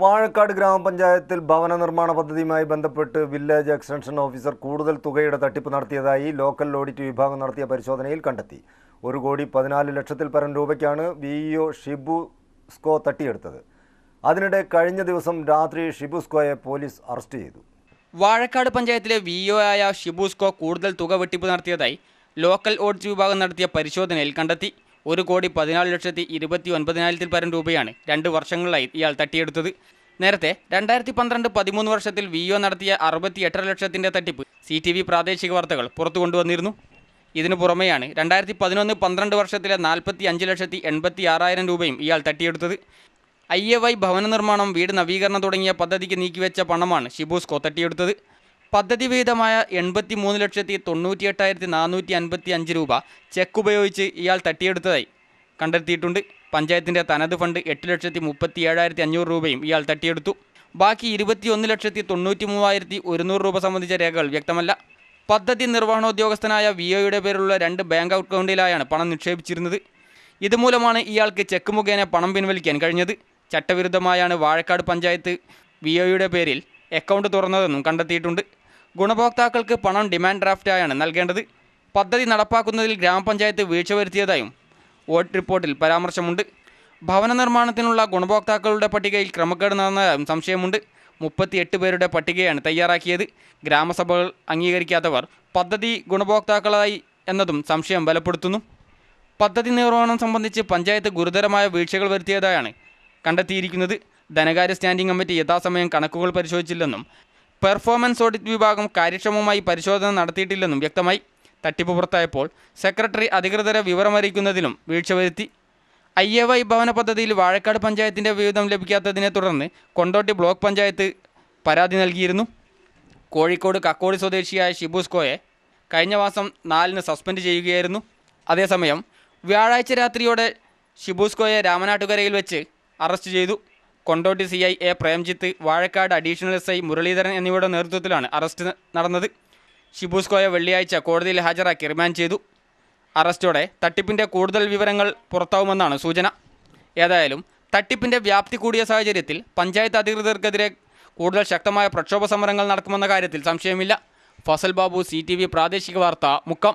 വാഴക്കാട് ഗ്രാമപഞ്ചായത്തിൽ ഭവന നിർമ്മാണ പദ്ധതിയുമായി ബന്ധപ്പെട്ട് വില്ലേജ് എക്സ്റ്റൻഷൻ ഓഫീസർ കൂടുതൽ തുകയുടെ തട്ടിപ്പ് നടത്തിയതായി ലോക്കൽ ഓഡിറ്റ് വിഭാഗം നടത്തിയ പരിശോധനയിൽ കണ്ടെത്തി. ഒരു കോടി പതിനാല് ലക്ഷത്തിൽ പരം രൂപയ്ക്കാണ് വി ഇഒ ഷിബു സ്കോ തട്ടിയെടുത്തത്. അതിനിടെ കഴിഞ്ഞ ദിവസം രാത്രി ഷിബു സ്കോയെ പോലീസ് അറസ്റ്റ് ചെയ്തു. വാഴക്കാട് പഞ്ചായത്തിലെ വി ഒ ആയ ഷിബൂസ്കോ കൂടുതൽ തുക വെട്ടിപ്പ് നടത്തിയതായി ലോക്കൽ ഓഡിറ്റ് വിഭാഗം നടത്തിയ പരിശോധനയിൽ കണ്ടെത്തി. ഒരു കോടി പതിനാല് ലക്ഷത്തി ഇരുപത്തി ഒൻപതിനായിരത്തിൽ പരം രൂപയാണ് രണ്ട് വർഷങ്ങളിലായി ഇയാൾ തട്ടിയെടുത്തത്. നേരത്തെ രണ്ടായിരത്തി പന്ത്രണ്ട് പതിമൂന്ന് വർഷത്തിൽ വി ഒ നടത്തിയ അറുപത്തി എട്ടര ലക്ഷത്തിന്റെ തട്ടിപ്പ് സി ടി വി പ്രാദേശിക വാർത്തകൾ പുറത്തു കൊണ്ടുവന്നിരുന്നു ഇതിനു പുറമെയാണ് രണ്ടായിരത്തി പതിനൊന്ന് പന്ത്രണ്ട് വർഷത്തിലെ നാൽപ്പത്തി അഞ്ച് ലക്ഷത്തി എൺപത്തി ആറായിരം രൂപയും ഇയാൾ തട്ടിയെടുത്തത്. ഐ എ വൈ ഭവന നിർമ്മാണം വീട് നവീകരണം തുടങ്ങിയ പദ്ധതിക്ക് നീക്കിവെച്ച പണമാണ് ഷിബൂസ്കോ തട്ടിയെടുത്തത്. പദ്ധതി വിഹിതമായ എൺപത്തി മൂന്ന് ലക്ഷത്തി തൊണ്ണൂറ്റി എട്ടായിരത്തി നാനൂറ്റി അൻപത്തി അഞ്ച് രൂപ ചെക്ക് ഉപയോഗിച്ച് ഇയാൾ തട്ടിയെടുത്തതായി കണ്ടെത്തിയിട്ടുണ്ട്. പഞ്ചായത്തിന്റെ തനത് ഫണ്ട് എട്ട് ലക്ഷത്തി മുപ്പത്തി ഏഴായിരത്തി അഞ്ഞൂറ് രൂപയും ഇയാൾ തട്ടിയെടുത്തു. ബാക്കി ഇരുപത്തി ഒന്ന് ലക്ഷത്തി തൊണ്ണൂറ്റി മൂവായിരത്തി ഒരുന്നൂറ് രൂപ സംബന്ധിച്ച രേഖകൾ വ്യക്തമല്ല. പദ്ധതി നിർവഹണോദ്യോഗസ്ഥനായ വി ഒയുടെ പേരിലുള്ള രണ്ട് ബാങ്ക് അക്കൗണ്ടിലായാണ് പണം നിക്ഷേപിച്ചിരുന്നത്. ഇതുമൂലമാണ് ഇയാൾക്ക് ചെക്ക് മുഖേന പണം പിൻവലിക്കാൻ കഴിഞ്ഞത്. ചട്ടവിരുദ്ധമായാണ് വാഴക്കാട് പഞ്ചായത്ത് വി ഒയുടെ പേരിൽ അക്കൗണ്ട് തുറന്നതെന്നും കണ്ടെത്തിയിട്ടുണ്ട്. ഗുണഭോക്താക്കൾക്ക് പണം ഡിമാൻഡ് ഡ്രാഫ്റ്റായാണ് നൽകേണ്ടത്. പദ്ധതി നടപ്പാക്കുന്നതിൽ ഗ്രാമപഞ്ചായത്ത് വീഴ്ച വരുത്തിയതായും ഓഡിറ്റ് റിപ്പോർട്ടിൽ പരാമർശമുണ്ട്. ഭവന നിർമ്മാണത്തിനുള്ള ഗുണഭോക്താക്കളുടെ പട്ടികയിൽ ക്രമക്കേട് നടന്നതായും സംശയമുണ്ട്. മുപ്പത്തിയെട്ട് പേരുടെ പട്ടികയാണ് തയ്യാറാക്കിയത്. ഗ്രാമസഭകൾ അംഗീകരിക്കാത്തവർ പദ്ധതി ഗുണഭോക്താക്കളായി എന്നതും സംശയം ബലപ്പെടുത്തുന്നു. പദ്ധതി നിർവഹണം സംബന്ധിച്ച് പഞ്ചായത്ത് ഗുരുതരമായ വീഴ്ചകൾ വരുത്തിയതായാണ് കണ്ടെത്തിയിരിക്കുന്നത്. ധനകാര്യ സ്റ്റാൻഡിംഗ് കമ്മിറ്റി യഥാസമയം കണക്കുകൾ പരിശോധിച്ചില്ലെന്നും പെർഫോമൻസ് ഓഡിറ്റ് വിഭാഗം കാര്യക്ഷമമായി പരിശോധന നടത്തിയിട്ടില്ലെന്നും വ്യക്തമായി. തട്ടിപ്പ് പുറത്തായപ്പോൾ സെക്രട്ടറി അധികൃതരെ വിവരമറിയിക്കുന്നതിലും വീഴ്ച വരുത്തി. ഐ എ വൈ ഭവന പദ്ധതിയിൽ വാഴക്കാട് പഞ്ചായത്തിന്റെ വിഹിതം ലഭിക്കാത്തതിനെ തുടർന്ന് കൊണ്ടോട്ടി ബ്ലോക്ക് പഞ്ചായത്ത് പരാതി നൽകിയിരുന്നു. കോഴിക്കോട് കക്കോടി സ്വദേശിയായ ഷിബുസ്കോയെ കഴിഞ്ഞ മാസം നാലിന് സസ്പെൻഡ് ചെയ്യുകയായിരുന്നു. അതേസമയം വ്യാഴാഴ്ച രാത്രിയോടെ ഷിബുസ്കോയെ രാമനാട്ടുകരയിൽ വെച്ച് അറസ്റ്റ് ചെയ്തു. Kondotty C I A Premjith Vazhakkad additional S I Muraleedharan എന്നിവരുടെ നേതൃത്വത്തിലാണ് അറസ്റ്റ് നടന്നത്. ഷിബൂസ്കോയെ വെള്ളിയാഴ്ച കോടതിയിൽ ഹാജരാക്കി റിമാൻഡ് ചെയ്തു. അറസ്റ്റോടെ തട്ടിപ്പിന്റെ കൂടുതൽ വിവരങ്ങൾ പുറത്താവുമെന്നാണ് സൂചന. ഏതായാലും തട്ടിപ്പിന്റെ വ്യാപ്തി കൂടിയ സാഹചര്യത്തിൽ പഞ്ചായത്ത് അധികൃതർക്കെതിരെ കൂടുതൽ ശക്തമായ പ്രക്ഷോഭ സമരങ്ങൾ നടക്കുമെന്ന കാര്യത്തിൽ സംശയമില്ല. ഫസൽ ബാബു സി പ്രാദേശിക വാർത്ത മുക്കം.